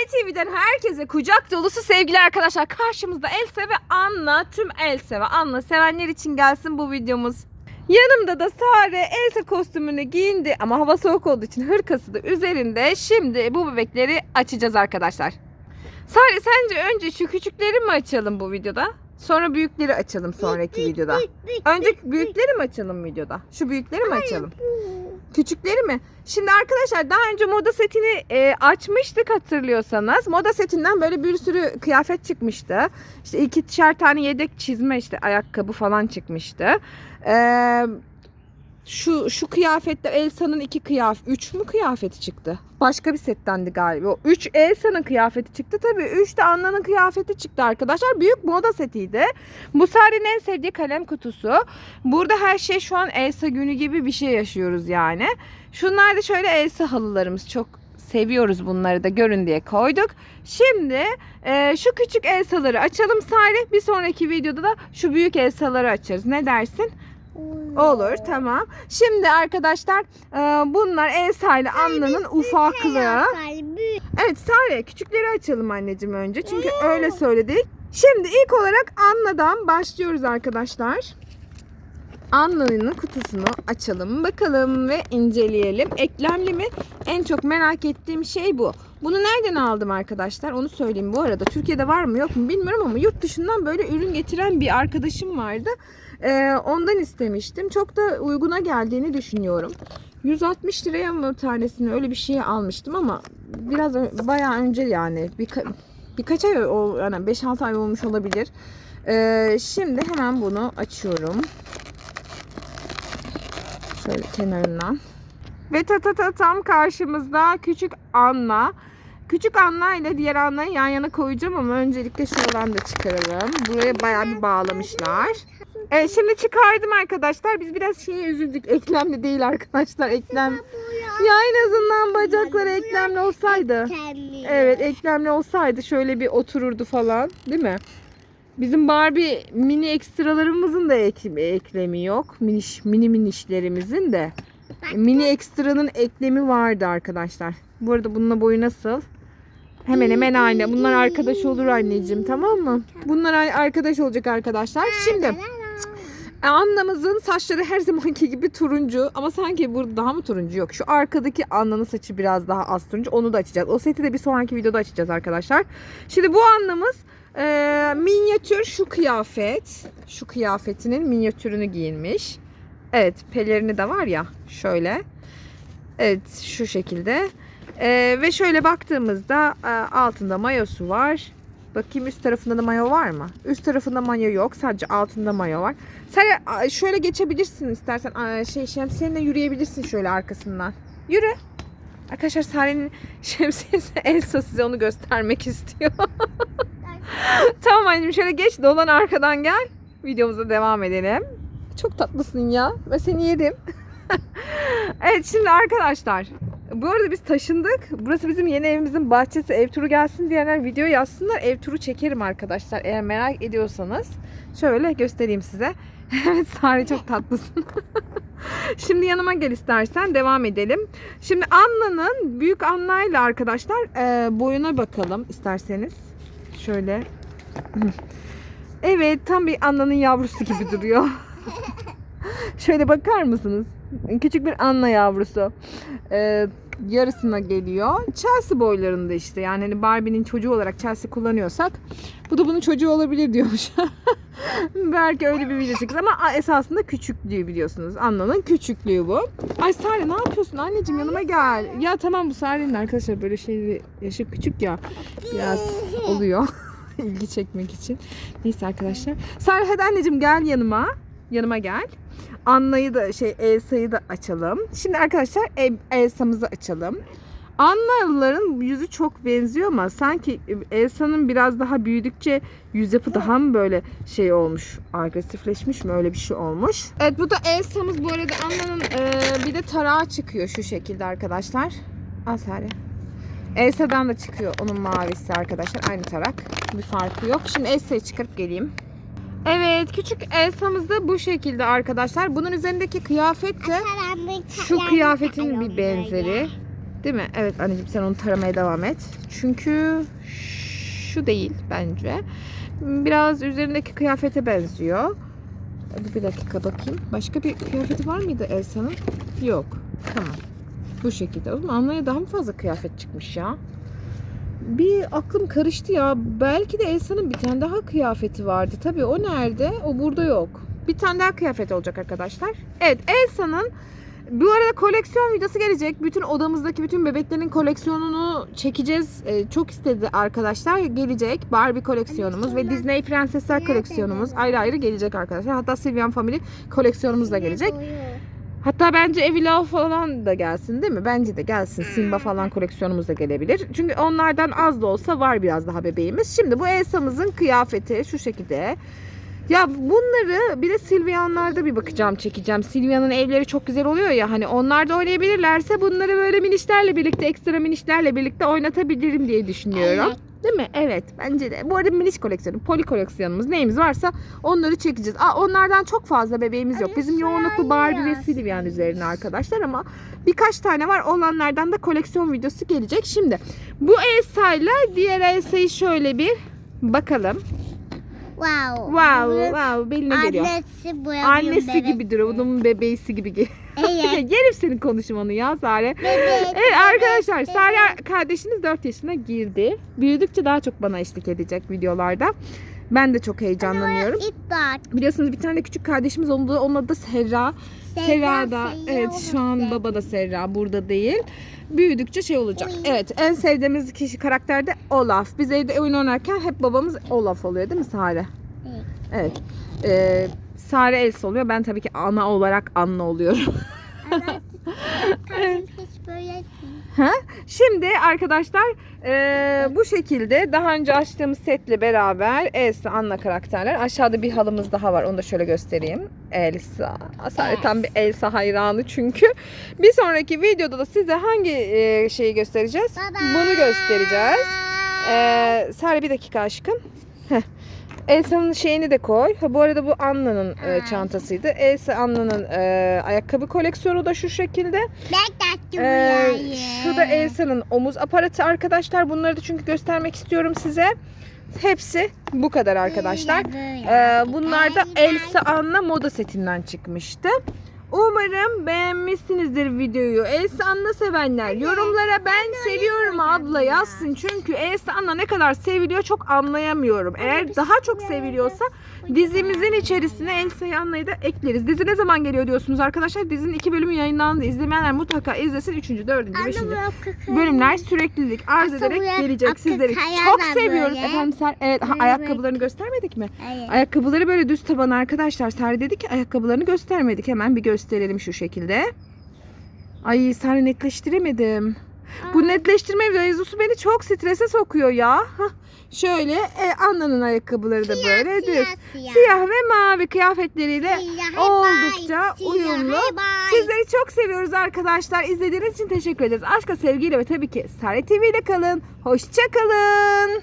Sare TV'den herkese kucak dolusu sevgili arkadaşlar. Karşımızda Elsa ve Anna. Tüm Elsa ve Anna sevenler için gelsin bu videomuz. Yanımda da Sare Elsa kostümünü giyindi ama hava soğuk olduğu için hırkası da üzerinde. Şimdi bu bebekleri açacağız arkadaşlar. Sare sence önce şu küçükleri mi açalım bu videoda? Sonra büyükleri açalım sonraki videoda. Önce büyükleri mi açalım videoda? Şu büyükleri mi açalım? Küçükleri mi? Şimdi arkadaşlar daha önce moda setini e, açmıştık hatırlıyorsanız. Moda setinden böyle bir sürü kıyafet çıkmıştı. İşte ikişer tane yedek çizme işte ayakkabı falan çıkmıştı. Ee, şu şu kıyafetler Elsa'nın iki kıyafet, üç mü kıyafeti çıktı? Başka bir settendi galiba. Üç Elsa'nın kıyafeti çıktı tabii. Üç de Anna'nın kıyafeti çıktı arkadaşlar. Büyük moda setiydi. Bu Sare'nin en sevdiği kalem kutusu. Burada her şey şu an Elsa günü gibi bir şey yaşıyoruz yani. Şunlar da şöyle Elsa halılarımız. Çok seviyoruz bunları da görün diye koyduk. Şimdi e, şu küçük Elsa'ları açalım Sare. Bir sonraki videoda da şu büyük Elsa'ları açarız. Ne dersin? Olur tamam. Şimdi arkadaşlar e, bunlar Elsa ile Anna'nın ufaklığı. Evet Sare küçükleri açalım anneciğim önce. Çünkü öyle söyledik. Şimdi ilk olarak Anna'dan başlıyoruz arkadaşlar. Anna'nın kutusunu açalım bakalım ve inceleyelim. Eklemli mi? En çok merak ettiğim şey bu. Bunu nereden aldım arkadaşlar? Onu söyleyeyim bu arada. Türkiye'de var mı yok mu bilmiyorum ama yurt dışından böyle ürün getiren bir arkadaşım vardı. Ee, ondan istemiştim. Çok da uyguna geldiğini düşünüyorum. 160 liraya mı tanesini öyle bir şey almıştım ama biraz bayağı önce yani birka, birkaç ay yani 5-6 ay olmuş olabilir. Ee, şimdi hemen bunu açıyorum. Şöyle kenarından. Ve ta ta ta tam karşımızda küçük Anna. Küçük Anna ile diğer Anna'yı yan yana koyacağım ama öncelikle şuradan da çıkaralım. Buraya bayağı bir bağlamışlar. Evet şimdi çıkardım arkadaşlar. Biz biraz şeye üzüldük. Eklemli değil arkadaşlar. Eklem. Ya en azından bacakları eklemli olsaydı. Evet eklemli olsaydı şöyle bir otururdu falan. Değil mi? Bizim Barbie mini ekstralarımızın da ek- eklemi yok. Miniş, mini minişlerimizin de. Mini ekstranın eklemi vardı arkadaşlar. Bu arada bununla boyu nasıl? Hemen hemen aynı. Bunlar arkadaş olur anneciğim tamam mı? Bunlar ar- arkadaş olacak arkadaşlar. Şimdi Anna'mızın saçları her zamanki gibi turuncu ama sanki burada daha mı turuncu yok. Şu arkadaki Anna'nın saçı biraz daha az turuncu. Onu da açacağız. O seti de bir sonraki videoda açacağız arkadaşlar. Şimdi bu Anna'mız e, minyatür şu kıyafet. Şu kıyafetinin minyatürünü giyinmiş. Evet pelerini de var ya şöyle. Evet şu şekilde. E, ve şöyle baktığımızda e, altında mayosu var. Bakayım üst tarafında da mayo var mı? Üst tarafında mayo yok. Sadece altında mayo var. Sen a, şöyle geçebilirsin istersen. Şey şemsiyenle yürüyebilirsin şöyle arkasından. Yürü. Arkadaşlar Sare'nin şemsiyesi Elsa size onu göstermek istiyor. tamam anneciğim şöyle geç dolan arkadan gel. Videomuza devam edelim. Çok tatlısın ya. Ve seni yerim. evet şimdi arkadaşlar. Bu arada biz taşındık. Burası bizim yeni evimizin bahçesi. Ev turu gelsin diyenler video yazsınlar. Ev turu çekerim arkadaşlar. Eğer merak ediyorsanız. Şöyle göstereyim size. evet Sare çok tatlısın. Şimdi yanıma gel istersen devam edelim. Şimdi Anna'nın büyük Anna'yla arkadaşlar boyuna bakalım isterseniz. Şöyle. Evet tam bir Anna'nın yavrusu gibi duruyor. Şöyle bakar mısınız? Küçük bir Anna yavrusu. Ee, yarısına geliyor. Chelsea boylarında işte. Yani hani Barbie'nin çocuğu olarak Chelsea kullanıyorsak bu da bunun çocuğu olabilir diyormuş. Belki öyle bir video çekeriz ama esasında küçüklüğü biliyorsunuz. Anna'nın küçüklüğü bu. Ay Sare ne yapıyorsun anneciğim yanıma gel. Ya tamam bu Sare'nin arkadaşlar böyle şeyleri yaşı küçük ya. Biraz oluyor. ilgi çekmek için. Neyse arkadaşlar. Sare hadi anneciğim gel yanıma. Yanıma gel. Anna'yı da şey Elsa'yı da açalım. Şimdi arkadaşlar El- Elsa'mızı açalım. Anna'ların yüzü çok benziyor ama sanki Elsa'nın biraz daha büyüdükçe yüz yapı daha mı böyle şey olmuş, agresifleşmiş mi öyle bir şey olmuş. Evet bu da Elsa'mız bu arada Anna'nın e, bir de tarağı çıkıyor şu şekilde arkadaşlar. Al Sare. Elsa'dan da çıkıyor onun mavisi arkadaşlar aynı tarak. Bir farkı yok. Şimdi Elsa'yı çıkarıp geleyim. Evet küçük Elsa'mız da bu şekilde arkadaşlar. Bunun üzerindeki kıyafet de şu kıyafetin bir benzeri. Değil mi? Evet anneciğim sen onu taramaya devam et. Çünkü şu değil bence. Biraz üzerindeki kıyafete benziyor. Hadi bir dakika bakayım. Başka bir kıyafeti var mıydı Elsa'nın? Yok. Tamam. Bu şekilde. O zaman Anna'ya daha mı fazla kıyafet çıkmış ya? Bir aklım karıştı ya. Belki de Elsa'nın bir tane daha kıyafeti vardı. Tabii o nerede? O burada yok. Bir tane daha kıyafet olacak arkadaşlar. Evet Elsa'nın bu arada koleksiyon videosu gelecek. Bütün odamızdaki bütün bebeklerin koleksiyonunu çekeceğiz. Ee, çok istedi arkadaşlar. Gelecek Barbie koleksiyonumuz ve Disney Prensesler koleksiyonumuz ayrı ayrı gelecek arkadaşlar. Hatta Sylvian Family koleksiyonumuz da gelecek. Hatta bence Evi Love falan da gelsin değil mi? Bence de gelsin. Simba falan koleksiyonumuz da gelebilir. Çünkü onlardan az da olsa var biraz daha bebeğimiz. Şimdi bu Elsa'mızın kıyafeti şu şekilde. Ya bunları bir de Silvianlarda bir bakacağım çekeceğim. Silvia'nın evleri çok güzel oluyor ya hani onlar da oynayabilirlerse bunları böyle minişlerle birlikte ekstra minişlerle birlikte oynatabilirim diye düşünüyorum. Değil mi? Evet bence de. Bu arada miniş koleksiyonu, poli koleksiyonumuz neyimiz varsa onları çekeceğiz. Aa, onlardan çok fazla bebeğimiz yok. Bizim yoğunluklu Barbie ve Silvian üzerine arkadaşlar ama birkaç tane var. Olanlardan da koleksiyon videosu gelecek. Şimdi bu Elsa ile diğer Elsa'yı şöyle bir bakalım. Wow. Wow, wow beline geliyor. Annesi bu Annesi gibidir. Onun bebeğisi gibi. gel- Evet. Yerim senin konuşmanı ya Sare. Bebek. Evet arkadaşlar bebek. Sare kardeşiniz 4 yaşına girdi. Büyüdükçe daha çok bana eşlik edecek videolarda. Ben de çok heyecanlanıyorum. Biliyorsunuz bir tane küçük kardeşimiz oldu. Onun adı da Serra. Serra da evet şu an baba da Serra burada değil. Büyüdükçe şey olacak. Oy. Evet en sevdiğimiz kişi karakter de Olaf. Biz evde oyun oynarken hep babamız Olaf oluyor değil mi Sare? Evet. Evet. Ee, Sare Elsa oluyor. Ben tabii ki ana olarak Anna oluyorum. Değil. Şimdi arkadaşlar eee, bu şekilde daha önce açtığımız setle beraber Elsa, Anna karakterler. Aşağıda bir halımız daha var. Onu da şöyle göstereyim. Elsa. Sare tam bir Elsa hayranı çünkü. Bir sonraki videoda da size hangi eee, şeyi göstereceğiz? Baba. Bunu göstereceğiz. Eee Sare bir dakika aşkım. Heh. Elsa'nın şeyini de koy. Ha, bu arada bu Anna'nın e, çantasıydı. Elsa Anna'nın e, ayakkabı koleksiyonu da şu şekilde. Ben tattım Ee, rüyayı. şu da Elsa'nın omuz aparatı arkadaşlar. Bunları da çünkü göstermek istiyorum size. Hepsi bu kadar arkadaşlar. Ee, bunlar da Elsa Anna moda setinden çıkmıştı. Umarım beğenmişsinizdir videoyu. Elsa Anna sevenler yorumlara ben seviyorum abla yazsın. Çünkü Elsa Anna ne kadar seviliyor çok anlayamıyorum. Eğer daha çok seviliyorsa dizimizin içerisine Elsa'yı Anna'yı da ekleriz. Dizi ne zaman geliyor diyorsunuz arkadaşlar? Dizinin iki bölümü yayınlandı. İzlemeyenler mutlaka izlesin. Üçüncü, dördüncü, beşinci bölümler süreklilik arz ederek gelecek. Sizleri çok seviyoruz. Efendim sen evet ha, ayakkabılarını göstermedik mi? Ayakkabıları böyle düz taban arkadaşlar. Sare dedi ki ayakkabılarını göstermedik. Hemen bir gösterelim şu şekilde. Ay Sare netleştiremedim. Bu netleştirme mevzusu beni çok strese sokuyor ya. Hah, Şöyle e, Anna'nın ayakkabıları da böyle düz. Siyah, siyah. Siyah ve mavi kıyafetleriyle Siyah, oldukça siyah, uyumlu. bay. Sizleri çok seviyoruz arkadaşlar. İzlediğiniz için teşekkür ederiz. Aşka sevgiyle ve tabii ki Sare TV ile kalın. Hoşça kalın.